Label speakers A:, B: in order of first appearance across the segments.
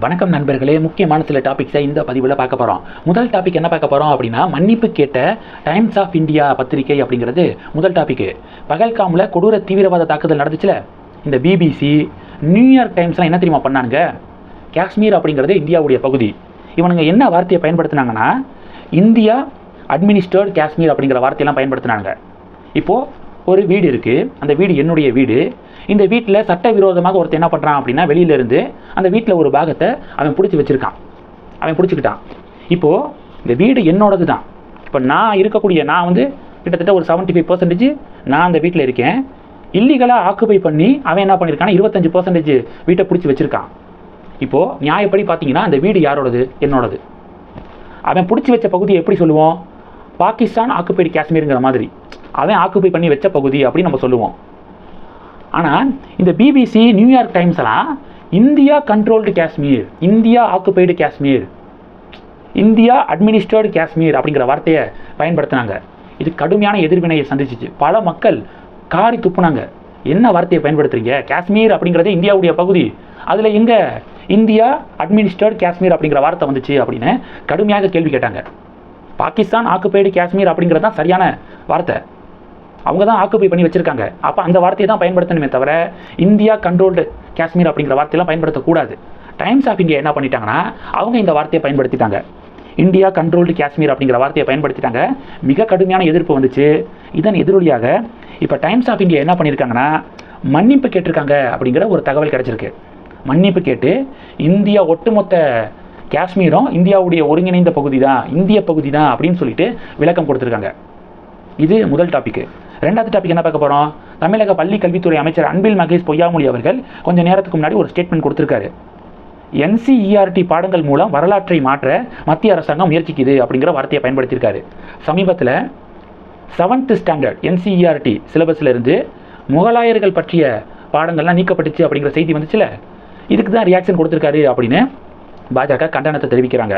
A: வணக்கம் நண்பர்களே. முக்கியமான சில டாபிக்ஸை இந்த பதிவில் பார்க்க போகிறோம் முதல் டாபிக் என்ன பார்க்க போகிறோம் அப்படின்னா மன்னிப்பு கேட்ட டைம்ஸ் ஆஃப் இந்தியா பத்திரிகை அப்படிங்கிறது முதல் டாபிக்கு பகல்காமில் கொடூர தீவிரவாத தாக்குதல் நடந்துச்சுல? இந்த பிபிசி நியூயார்க் டைம்ஸ்லாம் என்ன தெரியுமா பண்ணானுங்க? காஷ்மீர் அப்படிங்கிறது இந்தியாவுடைய பகுதி. இவனுங்க என்ன வார்த்தையை பயன்படுத்தினாங்கன்னா இந்தியா அட்மினிஸ்டர்ட் காஷ்மீர் அப்படிங்கிற வார்த்தையெல்லாம் பயன்படுத்தினாங்க இப்போது ஒரு வீடு இருக்குது அந்த வீடு என்னுடைய வீடு. இந்த வீட்டில் சட்டவிரோதமாக ஒருத்தர் என்ன பண்ணுறான் அப்படின்னா வெளியில இருந்து அந்த வீட்டில் ஒரு பாகத்தை அவன் பிடிச்சி வச்சுருக்கான். அவன் பிடிச்சிக்கிட்டான். இப்போது இந்த வீடு என்னோடது தான் இப்போ நான் இருக்கக்கூடிய நான் வந்து கிட்டத்தட்ட ஒரு செவன்ட்டி ஃபைவ் பர்சன்டேஜ் நான் அந்த வீட்டில் இருக்கேன். இல்லீகலாக ஆக்குபை பண்ணி அவன் என்ன பண்ணியிருக்கான்னா இருபத்தஞ்சு பர்சன்டேஜ் வீட்டை பிடிச்சி வச்சுருக்கான். இப்போது நியாயப்படி பார்த்தீங்கன்னா அந்த வீடு யாரோடது? என்னோடது. அவன் பிடிச்சி வச்ச பகுதியை எப்படி சொல்லுவோம்? பாகிஸ்தான் ஆக்குபைடு காஷ்மீருங்கிற மாதிரி. அவன் ஆக்குபை பண்ணி வச்ச பகுதி அப்படின்னு நம்ம சொல்லுவோம். ஆனால் இந்த BBC New York டைம்ஸ்லாம் India controlled Kashmir India occupied Kashmir India administered Kashmir அப்படிங்கிற வார்த்தையை பயன்படுத்தினாங்க. இது கடுமையான எதிர்வினையை சந்திச்சிச்சு. பல மக்கள் காரி துப்புனாங்க. என்ன வார்த்தையை பயன்படுத்துறீங்க? காஷ்மீர் அப்படிங்கிறது இந்தியாவுடைய பகுதி. அதில் எங்கே இந்தியா அட்மினிஸ்டர்ட் காஷ்மீர் அப்படிங்கிற வார்த்தை வந்துச்சு அப்படின்னு கடுமையாக கேள்வி கேட்டாங்க. பாகிஸ்தான் ஆக்குபைடு காஷ்மீர் அப்படிங்கிறது தான் சரியான வார்த்தை. அவங்க தான் ஆக்குப்பை பண்ணி வச்சிருக்காங்க. அப்போ அந்த வார்த்தையை தான் பயன்படுத்தணுமே தவிர இந்தியா கண்ட்ரோல்டு காஷ்மீர் அப்படிங்கிற வார்த்தையெல்லாம் பயன்படுத்தக்கூடாது. டைம்ஸ் ஆஃப் இந்தியா என்ன பண்ணிட்டாங்கன்னா அவங்க இந்த வார்த்தையை பயன்படுத்திட்டாங்க. இந்தியா கண்ட்ரோல்டு காஷ்மீர் அப்படிங்கிற வார்த்தையை பயன்படுத்திட்டாங்க. மிக கடுமையான எதிர்ப்பு வந்துச்சு. இதன் எதிரொலியாக இப்போ டைம்ஸ் ஆஃப் இந்தியா என்ன பண்ணியிருக்காங்கன்னா மன்னிப்பு கேட்டிருக்காங்க அப்படிங்கிற ஒரு தகவல் கிடச்சிருக்கு. மன்னிப்பு கேட்டு இந்தியா ஒட்டுமொத்த காஷ்மீரும் இந்தியாவுடைய ஒருங்கிணைந்த பகுதி தான் இந்திய பகுதி தான் அப்படின்னு சொல்லிட்டு விளக்கம் கொடுத்துருக்காங்க. இது முதல் டாபிக்கு ரெண்டாவது டாபிக் என்ன பார்க்க போகிறோம் தமிழக பள்ளி கல்வித்துறை அமைச்சர் அன்பில் மகேஷ் பொய்யாமொழி அவர்கள் கொஞ்சம் நேரத்துக்கு முன்னாடி ஒரு ஸ்டேட்மெண்ட் கொடுத்துருக்காரு. என்சிஇஆர்டி பாடங்கள் மூலம் வரலாற்றை மாற்ற மத்திய அரசாங்கம் முயற்சிக்குது அப்படிங்கிற வார்த்தையை பயன்படுத்தியிருக்காரு. சமீபத்தில் செவன்த் ஸ்டாண்டர்ட் என்சிஇஆர்டி சிலபஸ்லேருந்து முகலாயர்கள் பற்றிய பாடங்கள்லாம் நீக்கப்பட்டுச்சு அப்படிங்கிற செய்தி வந்துச்சுல? இதுக்கு தான் ரியாக்ஷன் கொடுத்துருக்காரு அப்படின்னு பாஜக கண்டனத்தை தெரிவிக்கிறாங்க.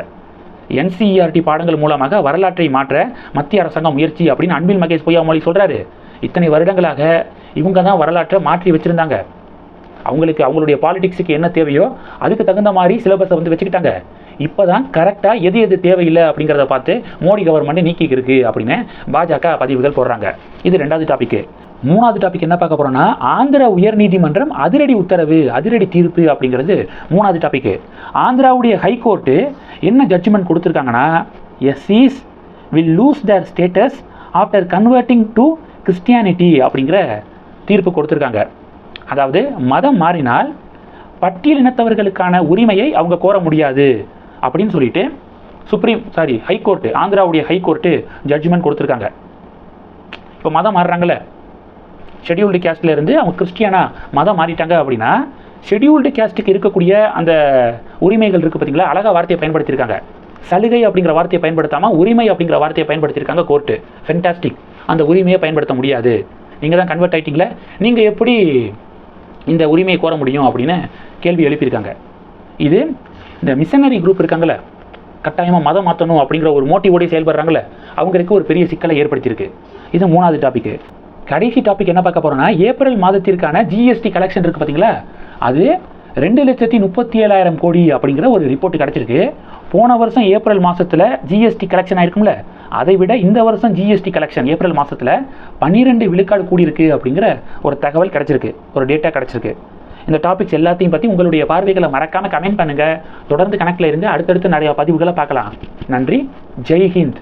A: என்சிஇஆர்டி பாடங்கள் மூலமாக வரலாற்றை மாற்ற மத்திய அரசாங்கம் முயற்சி அப்படின்னு அன்பில் மகேஷ் பொய்யாமொழி சொல்கிறாரு இத்தனை வருடங்களாக இவங்க தான் வரலாற்றை மாற்றி வச்சுருந்தாங்க. அவங்களுக்கு அவங்களுடைய பாலிடிக்ஸுக்கு என்ன தேவையோ அதுக்கு தகுந்த மாதிரி சிலபஸை வந்து வச்சுக்கிட்டாங்க. இப்போ தான் கரெக்டாக எது எது தேவையில்லை அப்படிங்கிறத பார்த்து மோடி கவர்மெண்ட் நீக்கிருக்கு அப்படின்னு பாஜக பதிவுகள் போடுறாங்க. இது ரெண்டாவது டாபிக்கு மூணாவது டாபிக் என்ன பார்க்க போறோம்னா ஆந்திரா உயர்நீதிமன்றம் அதிரடி உத்தரவு அதிரடி தீர்ப்பு அப்படிங்கிறது மூணாவது டாபிக்கு ஆந்திராவுடைய ஹைகோர்ட்டு என்ன ஜட்ஜ்மெண்ட் கொடுத்துருக்காங்கன்னா எஸ்சிஸ் will lose their status after converting to Christianity அப்படிங்கிற தீர்ப்பு கொடுத்துருக்காங்க. அதாவது மதம் மாறினால் பட்டியலினத்தவர்களுக்கான உரிமையை அவங்க கோர முடியாது. அப்படின்னு சொல்லிட்டு சுப்ரீம் சாரி ஹைகோர்ட்டு ஆந்திராவுடைய ஹைகோர்ட்டு ஜட்ஜ்மெண்ட் கொடுத்துருக்காங்க. இப்போ மதம் மாறுறாங்கல்ல. ஷெட்யூல்டு கேஸ்ட்ல இருந்து அவங்க கிறிஸ்டியனா மதம் மாறிட்டாங்க அப்படின்னா ஷெட்யூல்டு கேஸ்ட்டுக்கு இருக்கக்கூடிய அந்த உரிமைகள் இருக்குது பார்த்தீங்களா அழகா வார்த்தையை பயன்படுத்தியிருக்காங்க. சலுகை அப்படிங்கிற வார்த்தையை பயன்படுத்தாமல் உரிமை அப்படிங்கிற வார்த்தையை பயன்படுத்தியிருக்காங்க கோர்ட்டு ஃபென்டாஸ்டிக் அந்த உரிமையை பயன்படுத்த முடியாது. நீங்கள் தான் கன்வெர்ட் ஆகிட்டீங்களே நீங்கள் எப்படி இந்த உரிமையை கோர முடியும் அப்படின்னு கேள்வி எழுப்பியிருக்காங்க. இது இந்த மிஷனரி குரூப் இருக்காங்கல்ல கட்டாயமாக மதம் மாற்றணும் அப்படிங்கிற ஒரு மோட்டிவோடய செயல்படுறாங்களே அவங்களுக்கு ஒரு பெரிய சிக்கலை ஏற்படுத்தியிருக்கு. இது மூணாவது டாபிக் கடைசி டாபிக் என்ன பார்க்க போகிறோன்னா ஏப்ரல் மாதத்திற்கான ஜிஎஸ்டி கலெக்ஷன் இருக்குது பார்த்தீங்களா அது ரெண்டு லட்சத்தி முப்பத்தி ஏழாயிரம் கோடி அப்படிங்கிற ஒரு ரிப்போர்ட் கிடச்சிருக்கு. போன வருஷம் ஏப்ரல் மாதத்தில் ஜிஎஸ்டி கலெக்ஷன் ஆயிருக்கும்ல அதை விட இந்த வருஷம் ஜிஎஸ்டி கலெக்ஷன் ஏப்ரல் மாதத்தில் பன்னிரெண்டு விழுக்காடு கூடியிருக்கு அப்படிங்கிற ஒரு தகவல் கிடச்சிருக்கு ஒரு டேட்டா கிடச்சிருக்கு. இந்த டாபிக்ஸ் எல்லாத்தையும் பற்றி உங்களுடைய பார்வைகளை மறக்காமல் கமெண்ட் பண்ணுங்கள் தொடர்ந்து கணக்கில் இருந்து அடுத்தடுத்து நிறையா பதிவுகளை பார்க்கலாம். நன்றி. ஜெய் ஹிந்த்.